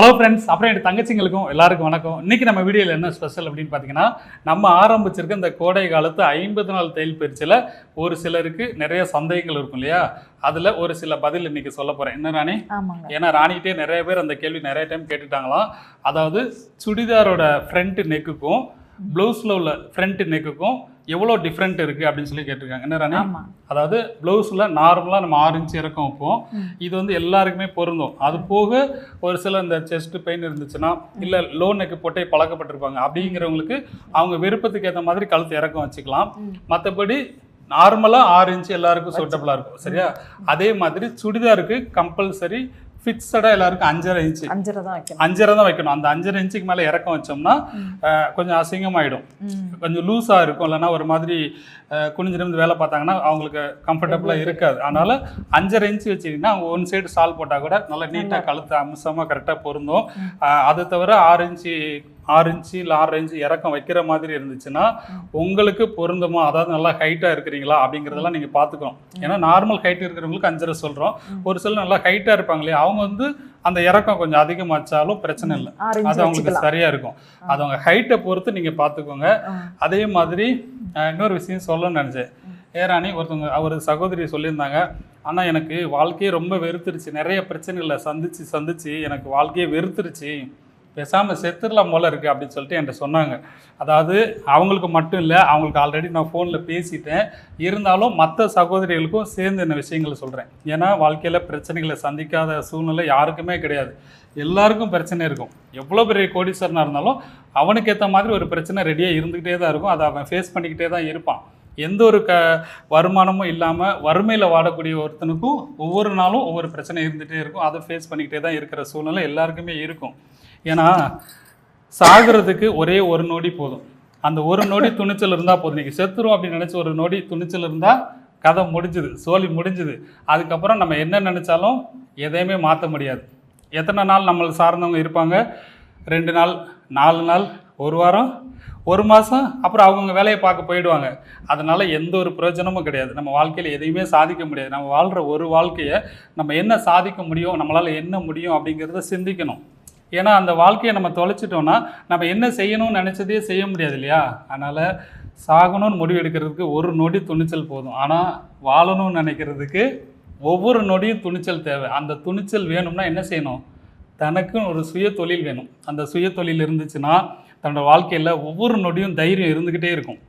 Hello friends அப்புறம் என் தங்கச்சிங்களுக்கும் எல்லாருக்கும் வணக்கம். இன்னைக்கு நம்ம வீடியோவில் என்ன ஸ்பெஷல் அப்படின்னு பார்த்தீங்கன்னா நம்ம ஆரம்பிச்சிருக்க இந்த கோடை காலத்து ஐம்பது நாள் தேயில் பயிற்சியில் ஒரு சிலருக்கு நிறைய சந்தேகங்கள் இருக்கும் இல்லையா? அதில் ஒரு சில பதில் இன்னைக்கு சொல்ல போகிறேன் என்ன ராணி? ஏன்னா ராணிகிட்டே நிறைய பேர் அந்த கேள்வி நிறைய டைம் கேட்டுட்டாங்களாம். அதாவது சுடிதாரோட ஃப்ரண்ட் நெக்குக்கும் ப்ளவுஸில் உள்ள ஃப்ரண்ட் நெக்குக்கும் எவ்வளோ டிஃப்ரெண்ட் இருக்குது அப்படின்னு சொல்லி கேட்டிருக்காங்க. என்ன ராணி? அதாவது ப்ளவுஸில் நார்மலாக நம்ம ஆறு இன்ச் இறக்கம் வைப்போம். இது வந்து எல்லாருக்குமே பொருந்தும். அது போக ஒரு சில இந்த செஸ்ட் பெயின் இருந்துச்சுன்னா இல்லை லோ நெக்கு போட்டே பழக்கப்பட்டிருப்பாங்க. அப்படிங்கிறவங்களுக்கு அவங்க விருப்பத்துக்கு ஏற்ற மாதிரி கழுத்து இறக்கம் வச்சுக்கலாம். மற்றபடி நார்மலாக ஆறு இன்ச் எல்லாருக்கும் சூட்டபுளாக இருக்கும். சரியா? அதே மாதிரி சுடிதாருக்கு கம்பல்சரி ஃபிக்ஸடாக எல்லாருக்கும் அஞ்சரை இன்ச்சு அஞ்சரை தான் வைக்கணும். அஞ்சரை தான் வைக்கணும். அந்த அஞ்சரை இன்ச்சுக்கு மேலே இறக்கம் வச்சோம்னா கொஞ்சம் அசிங்கமாயிடும். கொஞ்சம் லூஸாக இருக்கும். இல்லைன்னா ஒரு மாதிரி அஹ், குனிஞ்சு நிமிந்து வேலை பார்த்தாங்கன்னா அவங்களுக்கு கம்ஃபர்டபுளாக இருக்காது. அதனால அஞ்சரை இன்ச்சு வச்சிங்கன்னா அவங்க ஒன் சைடு சால் போட்டால் கூட நல்லா நீட்டாக கழுத்து அம்சமாக கரெக்டாக பொருந்தும். அது தவிர ஆறு இன்ச்சு ஆறு இன்ச்சு இல்லை ஆறு இன்ச்சு இறக்கம் வைக்கிற மாதிரி இருந்துச்சுன்னா. உங்களுக்கு பொருந்துமா? அதாவது நல்லா ஹைட்டாக இருக்கிறீங்களா? அப்படிங்கிறதெல்லாம் நீங்கள் பார்த்துக்கணும். ஏன்னா நார்மல் ஹைட் இருக்கிறவங்களுக்கு அஞ்சரை சொல்கிறோம். ஒரு சிலர் நல்லா ஹைட்டாக இருப்பாங்க இல்லையா? அவங்க வந்து அந்த இறக்கம் கொஞ்சம் அதிகமாச்சாலும் பிரச்சனை இல்லை. அது அவங்களுக்கு வச்சுக்கலாம். சரியா இருக்கும். அது அவங்க ஹைட்டை பொறுத்து நீங்க பாத்துக்கோங்க ஆ. அதே மாதிரி இன்னொரு விஷயம் சொல்லணும்னு நினைச்சேன். ஏராணி ஒருத்தவங்க அவர் சகோதரி சொல்லியிருந்தாங்க. ஆனா எனக்கு வாழ்க்கையே ரொம்ப வெறுத்துருச்சு. நிறைய பிரச்சனைகளை சந்திச்சு சந்திச்சு எனக்கு வாழ்க்கையே வெறுத்துருச்சு. பேசாமல் செத்துடலாம் போல இருக்குது அப்படின்னு சொல்லிட்டு என்கிட்ட சொன்னாங்க. அதாவது அவங்களுக்கு மட்டும் இல்லை அவங்களுக்கு ஆல்ரெடி நான் ஃபோனில் பேசிட்டேன். இருந்தாலும் மற்ற சகோதரிகளுக்கும் சேர்ந்து இந்த விஷயங்களை சொல்கிறேன் ஏன்னா வாழ்க்கையில் பிரச்சனைகளை சந்திக்காத சூழ்நிலை யாருக்குமே கிடையாது. எல்லாருக்கும் பிரச்சனை இருக்கும். எவ்வளோ பெரிய கோடீஸ்வரனாக இருந்தாலும் அவனுக்கு ஏற்ற மாதிரி ஒரு பிரச்சனை ரெடியாக இருந்துக்கிட்டே தான் இருக்கும். அதை அவன் ஃபேஸ் பண்ணிக்கிட்டே தான் இருப்பான். எந்த ஒரு க வருமானமும் இல்லாமல் வறுமையில் வாடக்கூடிய ஒருத்தனுக்கும் ஒவ்வொரு நாளும் ஒவ்வொரு பிரச்சனை இருந்துகிட்டே இருக்கும். அதை ஃபேஸ் பண்ணிக்கிட்டே தான் இருக்கிற சூழ்நிலை எல்லாருக்குமே இருக்கும். ஏன்னா சாகிறதுக்கு ஒரே ஒரு நொடி போதும். அந்த ஒரு நொடி துணிச்சல் இருந்தால் போதும். நீங்கள் செத்துரும் அப்படின்னு நினச்சி ஒரு நொடி துணிச்சல் இருந்தால் கதை முடிஞ்சுது சோலி முடிஞ்சுது. அதுக்கப்புறம் நம்ம என்ன நினச்சாலும் எதையுமே மாற்ற முடியாது. எத்தனை நாள் நம்மளை சார்ந்தவங்க இருப்பாங்க? ரெண்டு நாள் நாலு நாள் ஒரு வாரம் ஒரு மாதம் அப்புறம் அவங்கவுங்க வேலையை பார்க்க போயிடுவாங்க. அதனால் எந்த ஒரு பிரயோஜனமும் கிடையாது. நம்ம வாழ்க்கையில் எதையுமே சாதிக்க முடியாது. நம்ம வாழ்கிற ஒரு வாழ்க்கையை நம்ம என்ன சாதிக்க முடியும்? நம்மளால் என்ன முடியும் அப்படிங்கிறத சிந்திக்கணும். ஏன்னா அந்த வாழ்க்கையை நம்ம தொலைச்சிட்டோம்னா நம்ம என்ன செய்யணும்னு நினச்சதே செய்ய முடியாது இல்லையா? அதனால் சாகணும்னு முடிவு எடுக்கிறதுக்கு ஒரு நொடி துணிச்சல் போதும். ஆனால் வாழணும்னு நினைக்கிறதுக்கு ஒவ்வொரு நொடியும் துணிச்சல் தேவை. அந்த துணிச்சல் வேணும்னா என்ன செய்யணும்? தனக்குன்னு ஒரு சுய தொழில் வேணும். அந்த சுய தொழில் இருந்துச்சுன்னா தன்னோட வாழ்க்கையில் ஒவ்வொரு நொடியும் தைரியம் இருந்துக்கிட்டே இருக்கும்.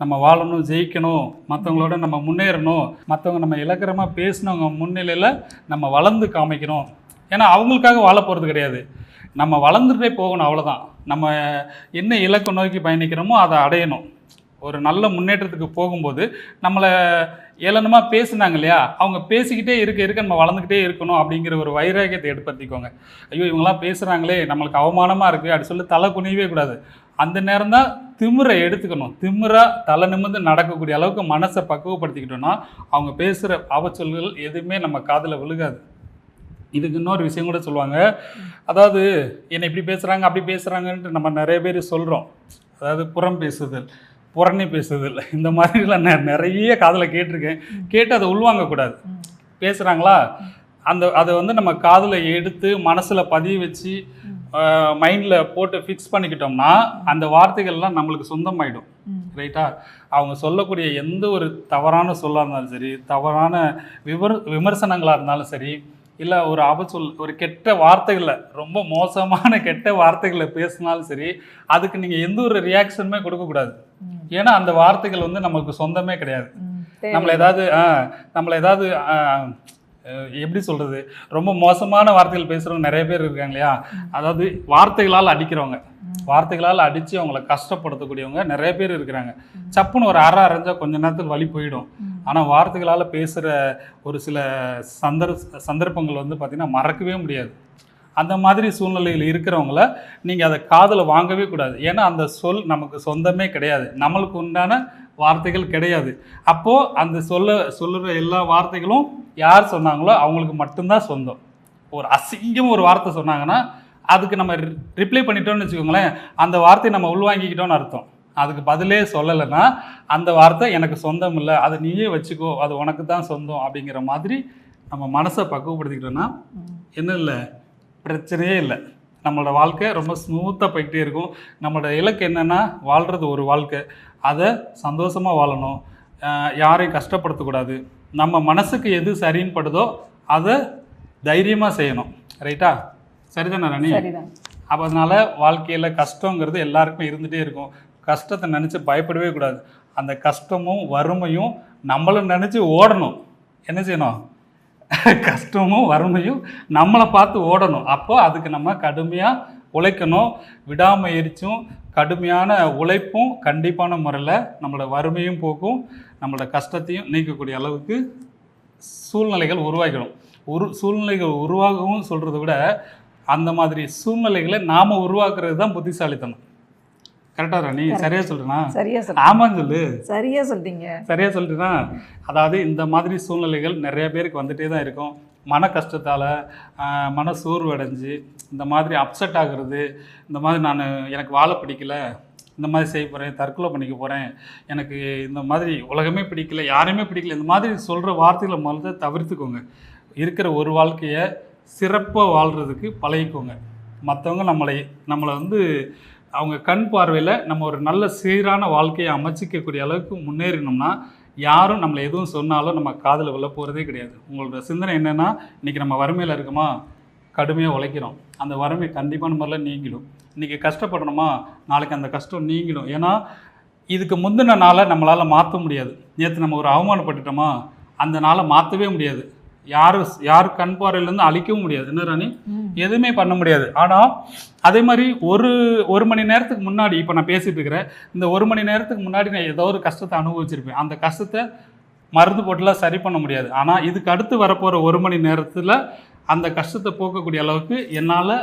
நம்ம வாழணும் ஜெயிக்கணும் மற்றவங்களோட நம்ம முன்னேறணும் மற்றவங்க நம்ம இலக்கரமாக பேசினவங்க முன்னிலையில் நம்ம வளர்ந்து காமிக்கணும். ஏன்னா அவங்களுக்காக வாழ போகிறது கிடையாது. நம்ம வளர்ந்துட்டே போகணும் அவ்வளோதான் நம்ம என்ன இலக்கு நோக்கி பயணிக்கிறோமோ அதை அடையணும். ஒரு நல்ல முன்னேற்றத்துக்கு போகும்போது நம்மளை ஏளனமாக பேசுனாங்க இல்லையா? அவங்க பேசிக்கிட்டே இருக்க இருக்க நம்ம வளர்ந்துக்கிட்டே இருக்கணும் அப்படிங்கிற ஒரு வைராகியத்தை ஏற்படுத்திக்கோங்க. ஐயோ இவங்களாம் பேசுகிறாங்களே நம்மளுக்கு அவமானமாக இருக்குது அப்படி சொல்லி தலை குனியவே கூடாது. அந்த நேரம் தான் திமிரை எடுத்துக்கணும். திமுறாக தலை நிமிர்ந்து நடக்கக்கூடிய அளவுக்கு மனசை பக்குவப்படுத்திக்கிட்டோம்னா அவங்க பேசுகிற அவச்சொல்கள் எதுவுமே நம்ம காதில் விழுகாது. இதுக்கு இன்னொரு விஷயம் கூட சொல்லுவாங்க. அதாவது என்னை இப்படி பேசுகிறாங்க அப்படி பேசுகிறாங்கன்ட்டு நம்ம நிறைய பேர் சொல்கிறோம் அதாவது புறம் பேசுதல் புறணி பேசுதல். இந்த மாதிரிலாம் நான் நிறைய காதில் கேட்டிருக்கேன். கேட்டு அதை உள்வாங்கக்கூடாது. பேசுகிறாங்களா அந்த அதை வந்து நம்ம காதில் எடுத்து மனசில் பதிய வச்சு மைண்டில் போட்டு ஃபிக்ஸ் பண்ணிக்கிட்டோம்னா அந்த வார்த்தைகள்லாம் நம்மளுக்கு சொந்தமாயிடும். ரைட்டா? அவங்க சொல்லக்கூடிய எந்த ஒரு தவறான சொல்லாக இருந்தாலும் சரி தவறான விமர் விமர்சனங்களாக இருந்தாலும் சரி இல்லை ஒரு அபச்சொல் ஒரு கெட்ட வார்த்தைகளை ரொம்ப மோசமான கெட்ட வார்த்தைகளை பேசினாலும் சரி அதுக்கு நீங்கள் எந்த ஒரு ரியாக்ஷனுமே கொடுக்கக்கூடாது. ஏன்னா அந்த வார்த்தைகள் வந்து நமக்கு சொந்தமே கிடையாது. நம்மளை ஏதாவது நம்மளை ஏதாவது எப்படி சொல்கிறது ரொம்ப மோசமான வார்த்தைகள் பேசுகிறவங்க நிறைய பேர் இருக்காங்க இல்லையா? அதாவது வார்த்தைகளால் அடிக்கிறவங்க. வார்த்தைகளால் அடித்து அவங்கள கஷ்டப்படுத்தக்கூடியவங்க நிறைய பேர் இருக்கிறாங்க. சப்புன்னு ஒரு அரை அரைஞ்சா கொஞ்ச நேரத்துக்கு வலி போயிடும். ஆனால் வார்த்தைகளால் பேசுகிற ஒரு சில சந்தர் சந்தர்ப்பங்கள் வந்து பார்த்திங்கன்னா மறக்கவே முடியாது. அந்த மாதிரி சூழ்நிலையில் இருக்கிறவங்கள நீங்கள் அதை காதில் வாங்கவே கூடாது. ஏன்னா அந்த சொல் நமக்கு சொந்தமே கிடையாது. நம்மளுக்கு உண்டான வார்த்தைகள் கிடையாது. அப்போது அந்த சொல்ல சொல்லுற எல்லா வார்த்தைகளும் யார் சொன்னாங்களோ அவங்களுக்கு மட்டும்தான் சொந்தம். ஒரு அசிங்கம் ஒரு வார்த்தை சொன்னாங்கன்னா அதுக்கு நம்ம ரிப்ளை பண்ணிட்டோம்னு வச்சுக்கோங்களேன் அந்த வார்த்தையை நம்ம உள்வாங்கிக்கிட்டோம்னு அர்த்தம். அதுக்கு பதிலே சொல்லலைன்னா அந்த வார்த்தை எனக்கு சொந்தம் இல்லை. அதை நீயே வச்சுக்கோ. அது உனக்கு தான் சொந்தம் அப்படிங்கிற மாதிரி நம்ம மனசை பக்குவப்படுத்திக்கிட்டோம்னா ம். என்ன இல்லை? பிரச்சனையே இல்லை. நம்மளோட வாழ்க்கை ரொம்ப ஸ்மூத்தாக போய்கிட்டே இருக்கும். நம்மளோட இலக்கு என்னென்னா வாழ்கிறது ஒரு வாழ்க்கை. அதை சந்தோஷமாக வாழணும். யாரையும் கஷ்டப்படுத்தக்கூடாது. நம்ம மனசுக்கு எது சரின்னு படுதோ அதை தைரியமாக செய்யணும். ரைட்டா சரிதானே ராணி அப்போ அதனால வாழ்க்கையில் கஷ்டங்கிறது எல்லாருக்குமே இருந்துகிட்டே இருக்கும். கஷ்டத்தை நினச்சி பயப்படவே கூடாது. அந்த கஷ்டமும் வறுமையும் நம்மளை நினச்சி ஓடணும். என்ன செய்யணும்? கஷ்டமும் வறுமையும் நம்மளை பார்த்து ஓடணும். அப்போ அதுக்கு நம்ம கடுமையாக உழைக்கணும். விடாமுயற்சியும் கடுமையான உழைப்பும் கண்டிப்பான முறையில் நம்மளோட வறுமையும் போக்கும். நம்மளோட கஷ்டத்தையும் நீக்கக்கூடிய அளவுக்கு சூழ்நிலைகள் உருவாக்கணும் உரு சூழ்நிலைகள் உருவாகவும் சொல்கிறத விட அந்த மாதிரி சூழ்நிலைகளை நாம் உருவாக்குறது தான் புத்திசாலித்தனம். கரெக்டாக ராணி சரியா சொல்கிறேனா சரியா சொல் ஆமான்னு சொல்லு. சரியா சொல்றீங்க. சரியா சொல்லிட்டுனா அதாவது இந்த மாதிரி சூழ்நிலைகள் நிறைய பேருக்கு வந்துட்டே தான் இருக்கும். மன கஷ்டத்தால் மன சோர்வு அடைஞ்சு இந்த மாதிரி அப்செட் ஆகுறது இந்த மாதிரி நான் எனக்கு வாழ பிடிக்கல இந்த மாதிரி செய்ய போகிறேன் தற்கொலை பண்ணிக்க போகிறேன் எனக்கு இந்த மாதிரி உலகமே பிடிக்கல யாரையுமே பிடிக்கல இந்த மாதிரி சொல்கிற வார்த்தைகளை முதல்ல தவிர்த்துக்கோங்க. இருக்கிற ஒரு வாழ்க்கையை சிறப்பாக வாழ்கிறதுக்கு பழகிக்கோங்க. மற்றவங்க நம்மளை நம்மளை வந்து அவங்க கண் பார்வையில் நம்ம ஒரு நல்ல சீரான வாழ்க்கையை அமைச்சிக்கக்கூடிய அளவுக்கு முன்னேறினோம்னா யாரும் நம்மளை எதுவும் சொன்னாலும் நம்ம காதில் விழ போகிறதே கிடையாது. உங்களோட சிந்தனை என்னென்னா இன்றைக்கி நம்ம வறுமையில் இருக்கோமா? கடுமையாக உழைக்கிறோம். அந்த வறுமை கண்டிப்பான முறையில் நீங்கிடும். இன்றைக்கி கஷ்டப்படணுமா? நாளைக்கு அந்த கஷ்டம் நீங்கிடும். ஏன்னா இதுக்கு முந்தின நாளை நம்மளால் மாற்ற முடியாது. நேற்று நம்ம ஒரு அவமானப்பட்டுட்டோமா? அந்த நாளை மாற்றவே முடியாது. யார் யார் கண் பார்வையிலேருந்து அழிக்கவும் முடியாது. என்ன ராணி? எதுவுமே பண்ண முடியாது. ஆனால் அதே மாதிரி ஒரு ஒரு மணி நேரத்துக்கு முன்னாடி இப்போ நான் பேசிட்டு இருக்கிறேன். இந்த ஒரு மணி நேரத்துக்கு முன்னாடி நான் ஏதோ ஒரு கஷ்டத்தை அனுபவிச்சிருப்பேன். அந்த கஷ்டத்தை மருந்து போட்டுலாம் சரி பண்ண முடியாது. ஆனால் இதுக்கு அடுத்து வரப்போகிற ஒரு மணி நேரத்தில் அந்த கஷ்டத்தை போக்கக்கூடிய அளவுக்கு என்னால்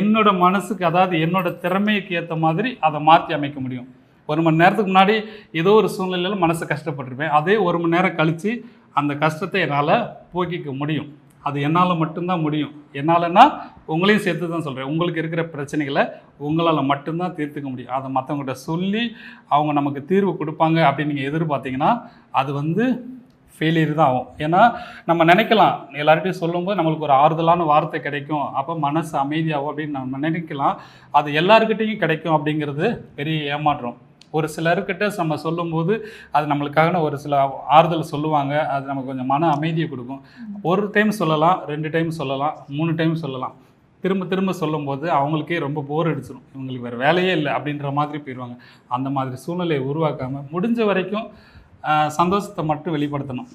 என்னோட மனசுக்கு அதாவது என்னோட திறமைக்கு ஏற்ற மாதிரி அதை மாற்றி அமைக்க முடியும். ஒரு மணி நேரத்துக்கு முன்னாடி ஏதோ ஒரு சூழ்நிலையில் மனசு கஷ்டப்பட்டிருப்பேன். அதே ஒரு மணி நேரம் கழித்து அந்த கஷ்டத்தை என்னால் போக்கிக்க முடியும். அது என்னால் மட்டும்தான் முடியும். என்னாலன்னா உங்களையும் சேர்த்து தான் சொல்கிறேன் உங்களுக்கு இருக்கிற பிரச்சனைகளை உங்களால் மட்டும்தான் தீர்த்துக்க முடியும். அதை மற்றவங்கள்ட்ட சொல்லி அவங்க நமக்கு தீர்வு கொடுப்பாங்க அப்படின்னு நீங்கள் எதிர்பார்த்தீங்கன்னா அது வந்து ஃபெயிலியர் தான் ஆகும். ஏன்னா நம்ம நினைக்கலாம். எல்லார்ட்டையும் சொல்லும்போது நம்மளுக்கு ஒரு ஆறுதலான வார்த்தை கிடைக்கும். அப்போ மனசு அமைதியாகும் அப்படின்னு நம்ம நினைக்கலாம். அது எல்லாருக்கிட்டேயும் கிடைக்கும் அப்படிங்கிறது பெரிய ஏமாற்றம். ஒரு சிலர்கிட்ட நம்ம சொல்லும்போது அது நம்மளுக்கான ஒரு சில ஆறுதல் சொல்லுவாங்க. அது நமக்கு கொஞ்சம் மன அமைதியை கொடுக்கும். ஒரு டைம் சொல்லலாம் ரெண்டு டைம் சொல்லலாம் மூணு டைம் சொல்லலாம். திரும்ப திரும்ப சொல்லும்போது அவங்களுக்கே ரொம்ப போர் அடிச்சிடும் இவங்களுக்கு வேறு வேலையே இல்லை அப்படின்ற மாதிரி போயிடுவாங்க அந்த மாதிரி சூழ்நிலையை உருவாக்காமல் முடிஞ்ச வரைக்கும் சந்தோஷத்தை மட்டும் வெளிப்படுத்தணும்.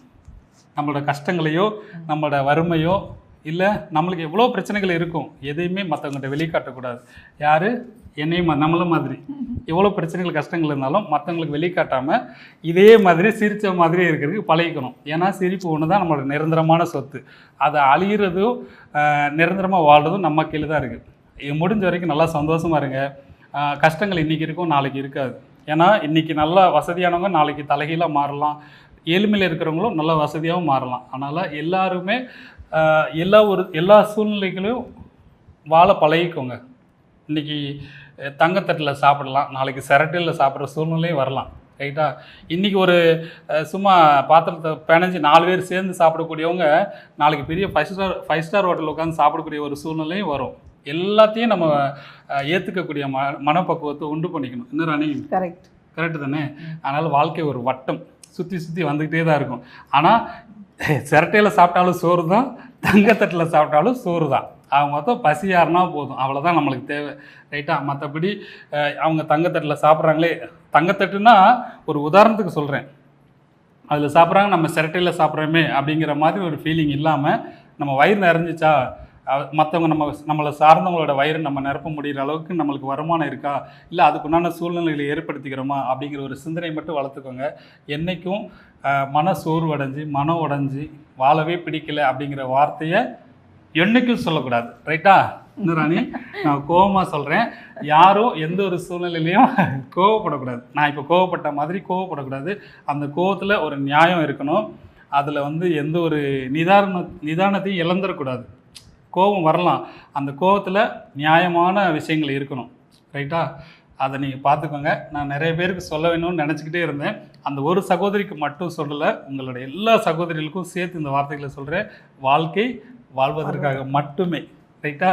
நம்மளோட கஷ்டங்களையோ நம்மளோட வறுமையோ இல்லை நம்மளுக்கு எவ்வளோ பிரச்சனைகள் இருக்கும் எதையுமே மற்றவங்ககிட்ட வெளிக்காட்டக்கூடாது. யார்? என்னையும் மா- நம்மள மாதிரி. எவ்வளோ பிரச்சனைகள் கஷ்டங்கள் இருந்தாலும் மற்றவங்களுக்கு வெளிக்காட்டாமல் இதே மாதிரி சிரித்த மாதிரி இருக்கிறதுக்கு பழகிக்கணும். ஏன்னா சிரிப்பு ஒன்று தான் நம்மளோட நிரந்தரமான சொத்து. அதை அழிகிறதும் நிரந்தரமாக வாழ்கிறதும் நம்ம கீழே தான் இருக்குது முடிஞ்ச வரைக்கும் நல்லா சந்தோஷமாக இருங்க. கஷ்டங்கள் இன்றைக்கி இருக்கும் நாளைக்கு இருக்காது. ஏன்னா இன்றைக்கி நல்லா வசதியானவங்க நாளைக்கு தலைகீழாக மாறலாம். ஏழ்மையில் இருக்கிறவங்களும் நல்ல வசதியாகவும் மாறலாம். அதனால் எல்லாருமே எல்லா ஒரு எல்லா சூழ்நிலைகளையும் வாழ பழகிக்கோங்க. இன்றைக்கி தங்கத்தட்டில் சாப்பிடலாம் நாளைக்கு சிரட்டில் சாப்பிட்ற சூழ்நிலையும் வரலாம் ரைட்டா? இன்றைக்கி ஒரு சும்மா பாத்திரத்தை பிணைஞ்சு நாலு பேர் சேர்ந்து சாப்பிடக்கூடியவங்க நாளைக்கு பெரிய ஃபைவ் ஸ்டார் ஃபைவ் ஸ்டார் ஹோட்டலில் உட்காந்து சாப்பிடக்கூடிய ஒரு சூழ்நிலையும் வரும். எல்லாத்தையும் நம்ம ஏற்றுக்கக்கூடிய ம மனப்பக்குவத்தை உண்டு பண்ணிக்கணும். என்ன ராணி? கரெக்ட் கரெக்டு தானே? அதனால் வாழ்க்கை ஒரு வட்டம். சுற்றி சுற்றி வந்துக்கிட்டே தான் இருக்கும். ஆனால் சிரட்டையில் சாப்பிட்டாலும் சோறு தான் தங்கத்தட்டில் சாப்பிட்டாலும் சோறு தான் அவங்க மொத்தம் பசியாருனா போதும். அவ்வளோதான் நம்மளுக்கு தேவை. ரைட்டாக மற்றபடி அவங்க தங்கத்தட்டில் சாப்பிட்றாங்களே. தங்கத்தட்டுனா ஒரு உதாரணத்துக்கு சொல்கிறேன் அதில் சாப்பிட்றாங்க நம்ம சிரட்டையில் சாப்பிட்றோமே அப்படிங்கிற மாதிரி ஒரு ஃபீலிங் இல்லாமல் நம்ம வயிறு நிறைஞ்சிச்சா மற்றவங்க நம்ம நம்மளை சார்ந்தவங்களோட வயிறு நம்ம நிரப்ப முடிகிற அளவுக்கு நம்மளுக்கு வருமானம் இருக்கா? இல்லை அதுக்குண்டான சூழ்நிலைகளை ஏற்படுத்திக்கிறோமா? அப்படிங்கிற ஒரு சிந்தனை மட்டும் வளர்த்துக்கோங்க. என்றைக்கும் மன சோர்வடைஞ்சு மனம் உடைஞ்சு வாழவே பிடிக்கல அப்படிங்கிற வார்த்தையை என்னைக்கும் சொல்லக்கூடாது. ரைட்டா ராணி நான் கோவமாக சொல்கிறேன் யாரும் எந்த ஒரு சூழ்நிலையிலையும் கோவப்படக்கூடாது. நான் இப்போ கோவப்பட்ட மாதிரி கோவப்படக்கூடாது. அந்த கோவத்தில் ஒரு நியாயம் இருக்கணும். அதில் வந்து எந்த ஒரு நிதான நிதானத்தையும் இழந்துடக்கூடாது. கோபம் வரலாம். அந்த கோபத்தில் நியாயமான விஷயங்கள் இருக்கணும். ரைட்டா அதை நீங்கள் பார்த்துக்கோங்க. நான் நிறைய பேருக்கு சொல்ல வேணும்னு நினச்சிக்கிட்டே இருந்தேன். அந்த ஒரு சகோதரிக்கு மட்டும் சொல்லலை. உங்களோட எல்லா சகோதரிகளுக்கும் சேர்த்து இந்த வார்த்தைகளை சொல்கிறேன் வாழ்க்கை வாழ்வதற்காக மட்டுமே. ரைட்டா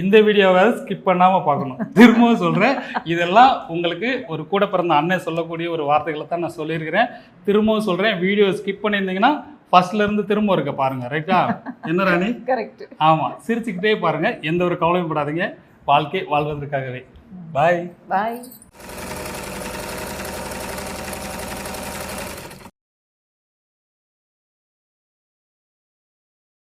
இந்த வீடியோவை ஸ்கிப் பண்ணாமல் பார்க்கணும். திரும்பவும் சொல்கிறேன் இதெல்லாம் உங்களுக்கு ஒரு கூட பிறந்த அண்ணன் சொல்லக்கூடிய ஒரு வார்த்தைகளை தான் நான் சொல்லியிருக்கிறேன். திரும்பவும் சொல்கிறேன் வீடியோ ஸ்கிப் பண்ணியிருந்தீங்கன்னா ஃபர்ஸ்ட்ல இருந்து திரும்ப இருக்க பாருங்க ரைட்டா என்ன ராணி? கரெக்ட் ஆமாம் சிரிச்சுக்கிட்டே பாருங்க எந்த ஒரு கவலையும் படாதீங்க. வாழ்க்கை வாழ்வதற்காகவே. பாய் பாய்